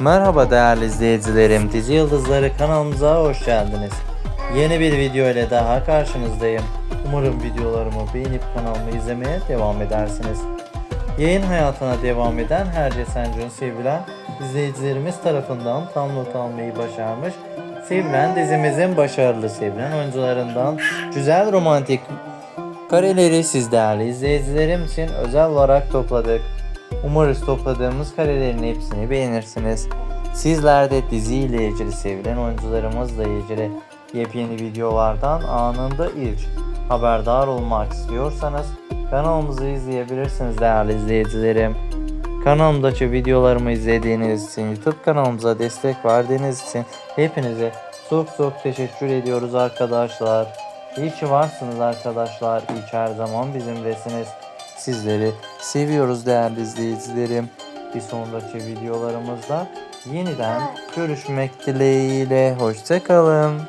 Merhaba değerli izleyicilerim, Dizi Yıldızları kanalımıza hoş geldiniz. Yeni bir video ile daha karşınızdayım. Umarım videolarımı beğenip kanalımı izlemeye devam edersiniz. Yayın hayatına devam eden Herce Sencun sevilen izleyicilerimiz tarafından tam not almayı başarmış. Sevilen dizimizin başarılı sevilen oyuncularından güzel romantik kareleri siz değerli izleyicilerim için özel olarak topladık. Umarız topladığımız karelerin hepsini beğenirsiniz. Sizler de diziyle ilgili sevilen oyuncularımızla ilgili yepyeni videolardan anında ilk haberdar olmak istiyorsanız kanalımızı izleyebilirsiniz değerli izleyicilerim. Kanalımdaki videolarımı izlediğiniz için, YouTube kanalımıza destek verdiğiniz için hepinize çok çok teşekkür ediyoruz arkadaşlar. İyi ki varsınız arkadaşlar. İyi ki her zaman bizimlesiniz. Sizleri seviyoruz değerli izleyicilerim. Bir sonraki videolarımızda yeniden görüşmek dileğiyle. Hoşçakalın.